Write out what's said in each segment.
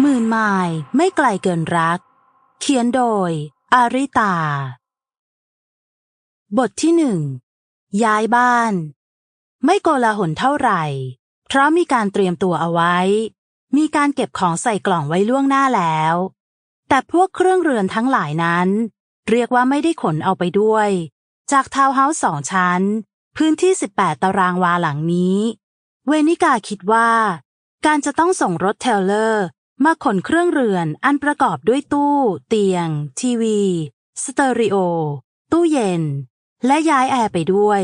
หมื่นไมล์ไม่ไกลเกินรัก เขียนโดย อาริตา บทที่หนึ่งย้ายบ้าน ไม่โกลาหลเท่าไหร่ เพราะมีการเตรียมตัวเอาไว้ มีการเก็บของใส่กล่องไว้ล่วงหน้าแล้ว แต่พวกเครื่องเรือนทั้งหลายนั้น เรียกว่าไม่ได้ขนเอาไปด้วย จากทาวน์เฮาส์สองชั้น พื้นที่ 18 ตารางวาหลังนี้ เวนิกาคิดว่า การจะต้องส่งรถเทลเลอร์มาขนเครื่องเรือนอันประกอบด้วยตู้ เตียง ทีวี สเตอริโอ ตู้เย็น และย้ายแอร์ไปด้วย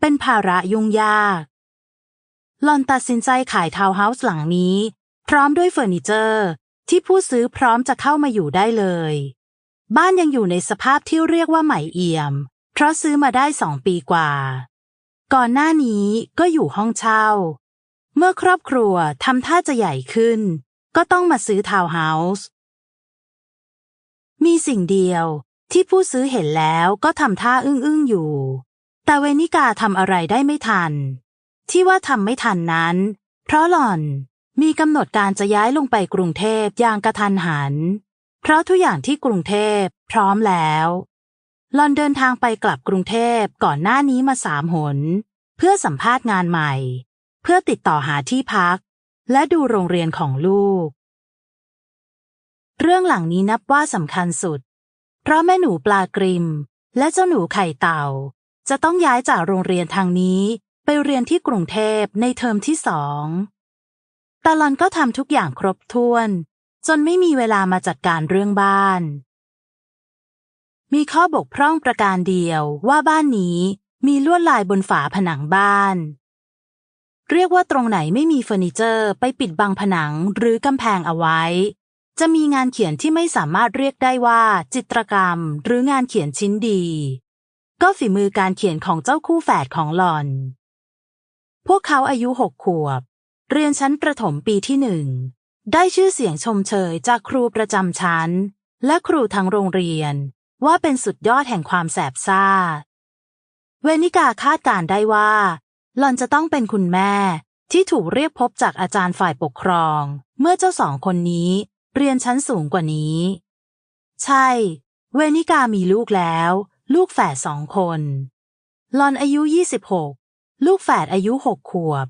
เป็นภาระยุ่งยากหลอนตัดสินใจขายทาวน์เฮาส์หลังนี้ พร้อมด้วยเฟอร์นิเจอร์ ที่ผู้ซื้อพร้อมจะเข้ามาอยู่ได้เลย บ้านยังอยู่ในสภาพที่เรียกว่าใหม่เอี่ยม เพราะซื้อมาได้สองปีกว่า ก่อนหน้านี้ก็อยู่ห้องเช่า เมื่อครอบครัวทำท่าจะใหญ่ขึ้น ก็ต้องมาซื้อทาวน์เฮาส์ มีสิ่งเดียวที่ผู้ซื้อเห็นแล้วก็ทำท่าอึ้งอึ้งอยู่ แต่เวนิกาทำอะไรได้ไม่ทัน ที่ว่าทำไม่ทันนั้น เพราะหล่อนมีกำหนดการจะย้ายลงไปกรุงเทพอย่างกระทันหัน เพราะทุกอย่างที่กรุงเทพพร้อมแล้วหลอนเดินทางไปกลับกรุงเทพก่อนหน้านี้มาสามหน เพื่อสัมภาษณ์งานใหม่ พื่อติดต่อหาที่พัก และดูโรงเรียนของลูก เรื่องหลังนี้นับว่าสำคัญสุด เพราะแม่หนูปลากริม และเจ้าหนูไข่เต่า จะต้องย้ายจากโรงเรียนทางนี้ไปเรียนที่กรุงเทพในเทอมที่สองต่หลอนก็ทำทุกอย่างครบถ้วน จนไม่มีเวลามาจัดการเรื่องบ้าน มีข้อบกพร่องประการเดียวว่าบ้านนี้มีลวดลายบนฝาผนังบ้าน เรียกว่าตรงไหนไม่มีเฟอร์นิเจอร์ ไปปิดบังผนังหรือกำแพงเอาไว้ จะมีงานเขียนที่ไม่สามารถเรียกได้ว่าจิตรกรรม หรืองานเขียนชิ้นดี ก็ฝีมือการเขียนของเจ้าคู่แฝดของหลอน พวกเขาอายุหกขวบ เรียนชั้นประถมปีที่หนึ่ง ได้ชื่อเสียงชมเชยจากครูประจำชั้น และครูทั้งโรงเรียน ว่าเป็นสุดยอดแห่งความแสบซ่า เวนิกาคาดการได้ว่า หล่อนจะต้องเป็นคุณแม่ ที่ถูกเรียกพบจากอาจารย์ฝ่ายปกครอง เมื่อเจ้าสองคนนี้เรียนชั้นสูงกว่านี้ ใช่ เวนิกามีลูกแล้ว ลูกแฝดสองคนหลอนอายุ 26 ลูกแฝดอายุหกขวบ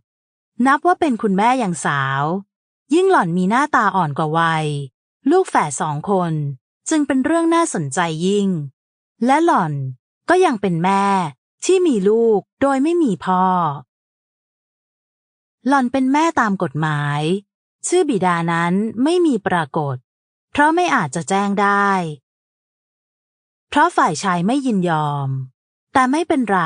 นับว่าเป็นคุณแม่อย่างสาว ยิ่งหล่อนมีหน้าตาอ่อนกว่าวัย ลูกแฝดสองคน จึงเป็นเรื่องน่าสนใจยิ่ง และหล่อนก็ยังเป็นแม่ ที่มีลูกโดยไม่มีพ่อ หล่อนเป็นแม่ตามกฎหมาย ชื่อบิดานั้นไม่มีปรากฏ เพราะไม่อาจจะแจ้งได้ เพราะฝ่ายชายไม่ยินยอม แต่ไม่เป็นไร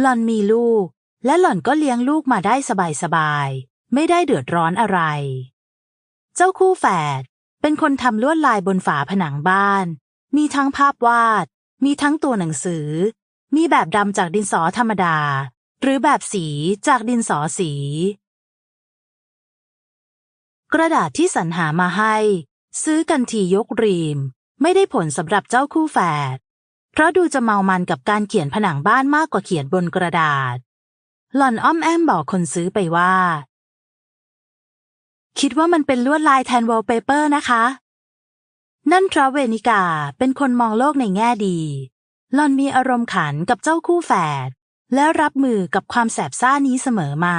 หล่อนมีลูก และหล่อนก็เลี้ยงลูกมาได้สบายๆ ไม่ได้เดือดร้อนอะไร เจ้าคู่แฝดเป็นคนทำลวดลายบนฝาผนังบ้าน มีทั้งภาพวาด มีทั้งตัวหนังสือ มีแบบดำจากดินสอธรรมดา หรือแบบสีจากดินสอสี กระดาษที่สรรหามาให้ ซื้อกันทียกรีม ไม่ได้ผลสำหรับเจ้าคู่แฝดเพราะดูจะเมามันกับการเขียนผนังบ้านมากกว่าเขียนบนกระดาษ หล่อนอ้อมแอมบอกคนซื้อไปว่า คิดว่ามันเป็นลวดลายแทนวอลเปเปอร์นะคะ นั่นเพราะเวนิกาเป็นคนมองโลกในแง่ดี ล่อนมีอารมณ์ขันกับเจ้าคู่แฝดและรับมือกับความแสบซ่านี้เสมอมา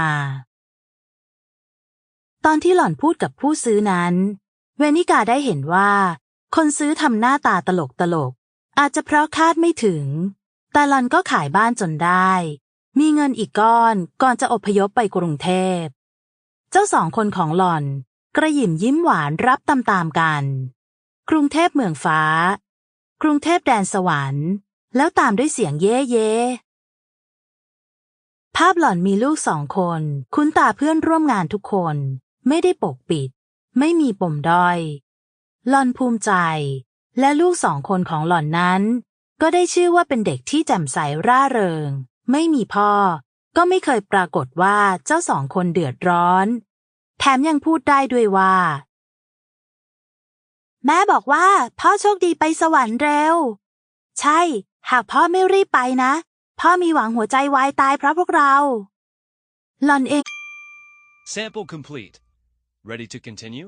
ตอนที่หล่อนพูดกับผู้ซื้อนั้น เวนิกาได้เห็นว่า คนซื้อทำหน้าตาตลกตลก อาจจะเพราะคาดไม่ถึง แต่หล่อนก็ขายบ้านจนได้ มีเงินอีกก้อนก่อนจะอพยพไปกรุงเทพ เจ้าสองคนของหล่อน กระหยิมยิ้มหวานรับตามๆกัน กรุงเทพเมืองฟ้า กรุงเทพแดนสวรรค์ แล้วตามด้วยเสียงเย่เย่ภาพหล่อนมีลูกสองคน คุ้นตาเพื่อนร่วมงานทุกคน ไม่ได้ปกปิด ไม่มีปมด้อย หล่อนภูมิใจ และลูกสองคนของหล่อนนั้น ก็ได้ชื่อว่าเป็นเด็กที่แจ่มใสร่าเริง ไม่มีพ่อ ก็ไม่เคยปรากฏว่าเจ้าสองคนเดือดร้อน แถมยังพูดได้ด้วยว่า แม่บอกว่า พ่อโชคดีไปสวรรค์เร็ว ใช่ หากพ่อไม่รีบไปนะ พ่อมีหวังหัวใจวายตายเพราะพวกเราหล่อนเอง Sample complete. Ready to continue?